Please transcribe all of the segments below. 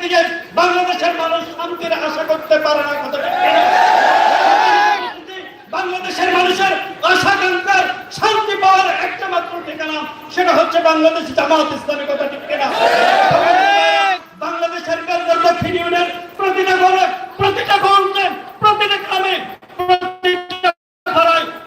বাংলাদেশের মানুষ শান্তির আশা করতে পারে না? বাংলাদেশের মানুষের আশাকাঙ্ক্ষার শান্তি পাওয়ার একটা মাত্র ঠিকানা সেটা হচ্ছে বাংলাদেশ জামাত ইসলামী কথা ঠিক কিনা বাংলাদেশের বেলগর দক্ষিণ ইউনিয়ন প্রতিটা ঘরে, প্রতিটা গঞ্জে, প্রতিটা গ্রামে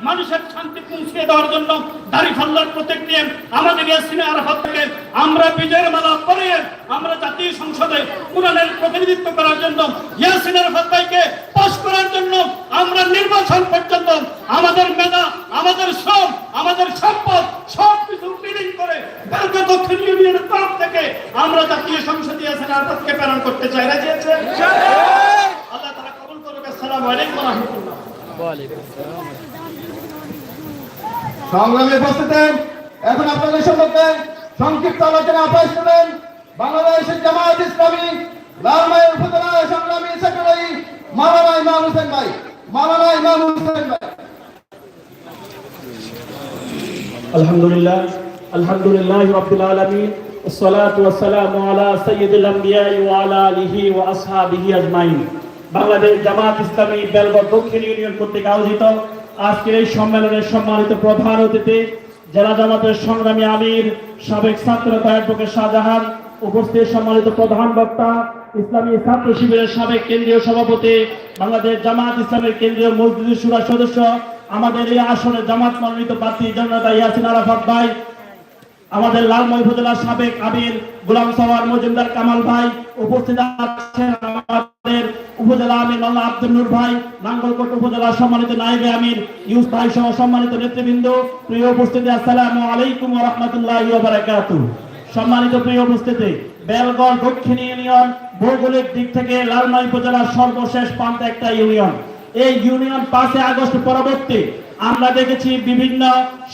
মানুষের শান্তি পৌঁছে দেওয়ার জন্য দাড়ি ফাল্লার প্রতীক নিয়ে আমাদের ইয়াসিনে আরাফাত থেকে আমরা বিজয়ের মালা পরিয়ে আমরা জাতীয় সংসদে কোরআনের প্রতিনিধিত্ব করার জন্য ইয়াসিন আরাফাত ভাইকে পাশ করার জন্য আমরা নির্বাচন পর্যন্ত আমাদের মেধা আমাদের শ্রম আমাদের সম্পদ সব কিছু বিলীন করে বেলগা দক্ষিণ ইউনিয়নের তরফ থেকে আমরা জাতীয় সংসদীয় সেনাপথকে প্রেরণ করতে চাই। রাজি আছে আল্লাহ তারা কবুল করবে আসসালামু আলাইকুম সংগ্রামে উপস্থিত এখন আপনাদের সম্পর্কে সংক্ষিপ্ত আলোচনা আপনারা শুনেন বাংলাদেশের জামায়াত ইসলামী লালমাই উপজেলা সংগ্রামী সেক্রেটারি মাওলানা ইমাম হোসেন ভাই। মাওলানা ইমাম হোসেন ভাই। আলহামদুলিল্লাহ আলহামদুলিল্লাহ রাব্বিল আলামিন। সাবেক ছাত্র শাহজাহান, উপস্থিত সম্মানিত প্রধান বক্তা, ইসলামী ছাত্র শিবিরের সাবেক কেন্দ্রীয় সভাপতি, বাংলাদেশ জামাত ইসলামের কেন্দ্রীয় মসজিদ সুরা সদস্য, আমাদের এই আসনে জামাত মনোনীত প্রার্থী জনতা ইয়াসিন আরাফাত ভাই আমাদের লালময় উপজেলার সাবেক আমির গোলাম সওয়ার মজুমদার কামাল ভাই উপস্থিত আছেন আমাদের উপজেলা আমির মোল্লা আব্দুল নূর ভাই, নাঙ্গলকোট উপজেলার সম্মানিত নায়েবে আমির ইউস ভাই সহ সম্মানিত নেতৃবৃন্দ, প্রিয় উপস্থিতি, আসসালামু আলাইকুম ওয়া রাহমাতুল্লাহি ওয়া সম্মানিত প্রিয় উপস্থিতি, বেলগড় দক্ষিণ ইউনিয়ন, ভৌগোলিক দিক থেকে লালমাই উপজেলার সর্বশেষ প্রান্তে একটা ইউনিয়ন। এই ইউনিয়ন পাঁচে আগস্ট পরবর্তী আমরা দেখেছি বিভিন্ন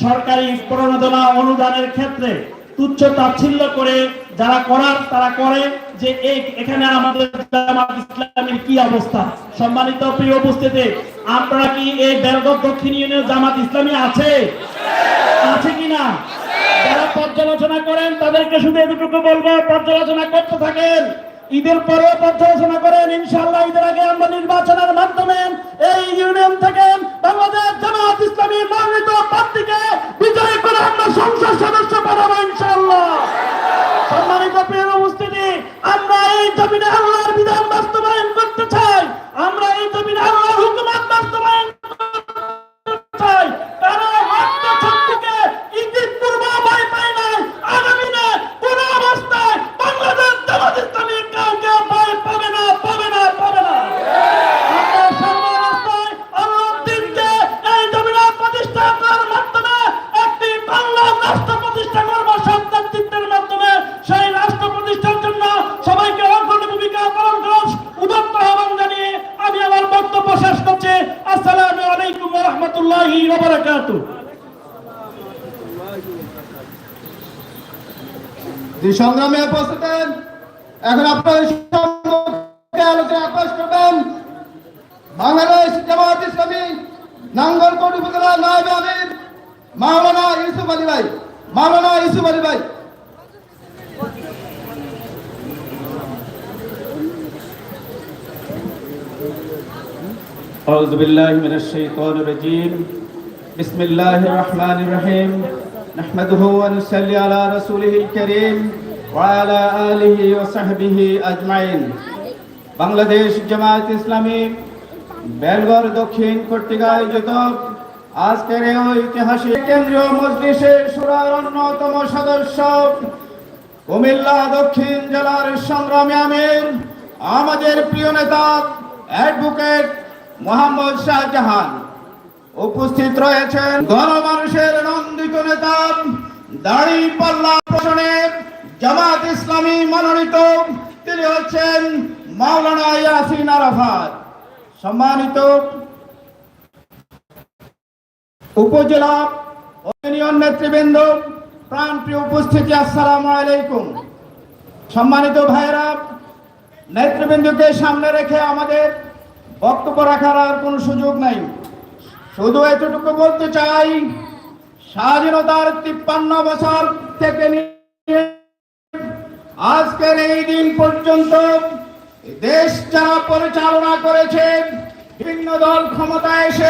সরকারি প্রণোদনা অনুদানের ক্ষেত্রে তুচ্ছ তাচ্ছিল্য করে যারা করার, তারা করে যে এই এখানে আমাদের ইসলামের কি অবস্থা? সম্মানিত প্রিয় উপস্থিতি, আপনারা কি এই বেলগড় দক্ষিণ ইউনিয়ন জামাত ইসলামী আছে? আছে কিনা যারা পর্যালোচনা করেন, তাদেরকে শুধু এতটুকু বলব, পর্যালোচনা করতে থাকেন। ঈদের পরে পর্যালোচনা করেন, ইনশাআল্লাহ ঈদের আগে আমরা নির্বাচনের জামাত মনোনীত প্রার্থীকে বিজয়ী করে আমরা সংসদ সদস্য বানাবো ইনশাআল্লাহ। সম্মানিত প্রিয় উপস্থিতি, আমরা এই জমিনে আল্লাহর বিধান বাস্তবায়ন করতে চাই। আমরা এই জমিনে আল্লাহর হুকুমত আলাইকুম ওয়া সংগ্রামে উপস্থিত এখন আপনাদের আলোচনা পেশ করবেন বাংলাদেশ জামাত ইসলামী নাঙ্গলকোট উপজেলা মাওলানা ইউসুফ আলী ভাই, মাওলানা ইউসুফ আলী ভাই। أعوذ بالله من الشيطان الرجيم بسم الله الرحمن الرحيم نحمده ونصلي على رسوله الكريم وعلى آله وصحبه أجمعين বাংলাদেশ জামায়াত ইসলামী বেলগড় দক্ষিণ কর্তৃক আয়োজিত আজকের এই ঐতিহাসিক কেন্দ্রীয় মজলিসের সুরার অন্যতম সদস্য কুমিল্লা দক্ষিণ জেলার সংগ্রামী আমির আমাদের প্রিয় নেতা অ্যাডভোকেট মোহাম্মদ শাহজাহান উপস্থিত রয়েছেন গণমানুষের নন্দিত নেতা দাড়ি পাল্লা প্রশনে জামাত ইসলামী মনোনীত। তিনি হচ্ছেন মাওলানা ইয়াসিন আরাফাত। সম্মানিত উপজেলা ইউনিয়ন নেতৃবৃন্দ, প্রাণপ্রিয় উপস্থিতি, আসসালামু আলাইকুম। সম্মানিত ভাইরা নেতৃবৃন্দকে সামনে রেখে আমাদের বক্তব্য রাখার আর কোনো সুযোগ নাই। শুধু এতটুকু বলতে চাই, স্বাধীনতার তিপ্পান্ন বছর থেকে আজকের এই দিন পর্যন্ত দেশ যারা পরিচালনা করেছে, ভিন্ন দল ক্ষমতায় এসে